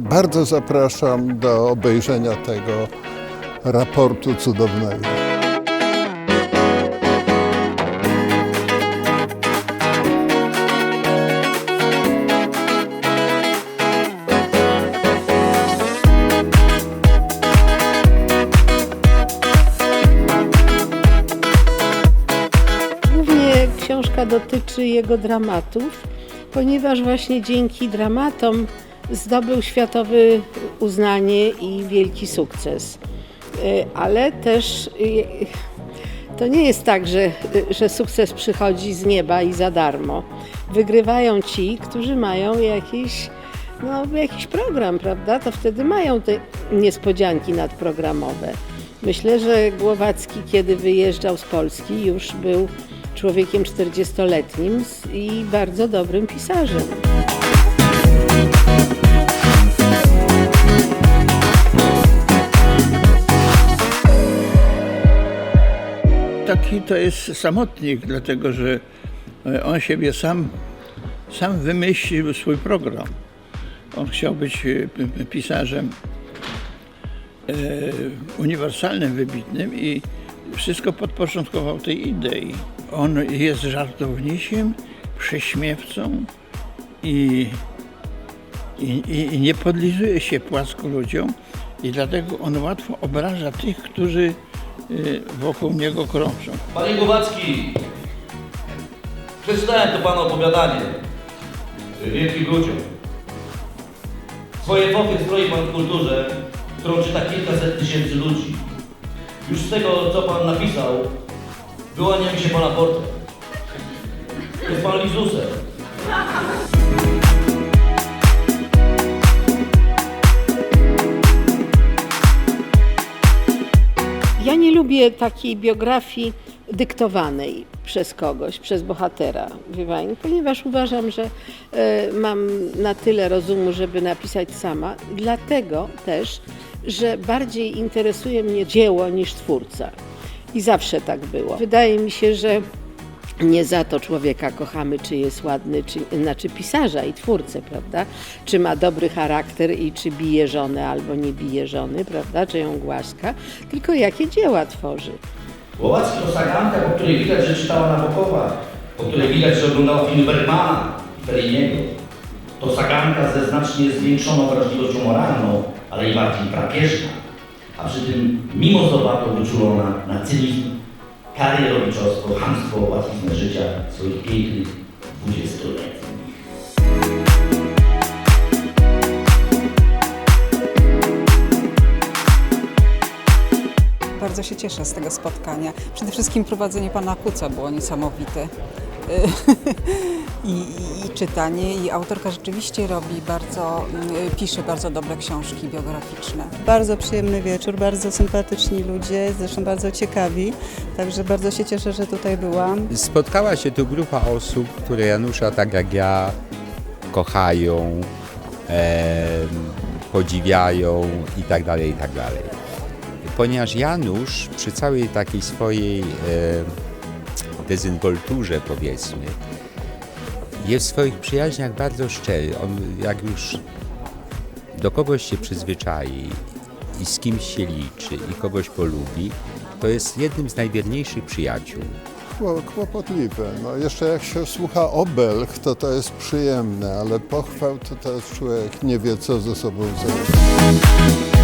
Bardzo zapraszam do obejrzenia tego raportu cudownego. Głównie książka dotyczy jego dramatów, ponieważ właśnie dzięki dramatom zdobył światowe uznanie i wielki sukces. E, Ale też e, to nie jest tak, że, że sukces przychodzi z nieba i za darmo. Wygrywają ci, którzy mają jakiś, no, jakiś program, prawda? To wtedy mają te niespodzianki nadprogramowe. Myślę, że Głowacki, kiedy wyjeżdżał z Polski, już był człowiekiem 40-letnim z- i bardzo dobrym pisarzem. Taki to jest samotnik, dlatego że e, on siebie sam, sam wymyślił swój program. On chciał być e, pisarzem e, uniwersalnym, wybitnym i wszystko podporządkował tej idei. On jest żartownisiem, prześmiewcą i, i, i, nie podlizuje się płasko ludziom i dlatego on łatwo obraża tych, którzy wokół niego krążą. Panie Głowacki, przeczytałem to Pana opowiadanie wielkim ludziom. Swoje epoki stroi Pan w kulturze, którą czyta kilkaset tysięcy ludzi. Już z tego, co Pan napisał, wyłania mi się Pana portret. Jest Pan Lizusem. Lubię takiej biografii dyktowanej przez kogoś, przez bohatera, wie ponieważ uważam, że e, mam na tyle rozumu, żeby napisać sama. Dlatego też, że bardziej interesuje mnie dzieło niż twórca. I zawsze tak było. Wydaje mi się, że nie za to człowieka kochamy, czy jest ładny, czy, znaczy pisarza i twórcę, prawda? Czy ma dobry charakter i czy bije żonę albo nie bije żony, prawda? Czy ją głaska, tylko jakie dzieła tworzy. Głowacki to saganka, po której widać, że czytała Nabokowa, po której widać, że oglądała filmy Bergmana i Felliniego. To saganka ze znacznie zwiększoną wrażliwością moralną, ale i bardziej drapieżna, a przy tym mimo zobato wyczulona na cynizm, karierowiczostwo, chamstwo, łatwiznę życia swoich pięknych dwudziestoletnich. Bardzo się cieszę z tego spotkania. Przede wszystkim prowadzenie pana Kuca było niesamowite. I, i, I czytanie, i autorka rzeczywiście robi bardzo, mm, pisze bardzo dobre książki biograficzne. Bardzo przyjemny wieczór, bardzo sympatyczni ludzie, zresztą bardzo ciekawi, także bardzo się cieszę, że tutaj byłam. Spotkała się tu grupa osób, które Janusza tak jak ja kochają, em, podziwiają i tak dalej, i tak dalej. Ponieważ Janusz przy całej takiej swojej em, dezynwolturze powiedzmy, jest w swoich przyjaźniach bardzo szczery. On jak już do kogoś się przyzwyczai i z kimś się liczy i kogoś polubi, to jest jednym z najwierniejszych przyjaciół. Kło- Kłopotliwe. No, jeszcze jak się słucha obelg, to to jest przyjemne, ale pochwał to teraz człowiek nie wie, co ze sobą zrobić.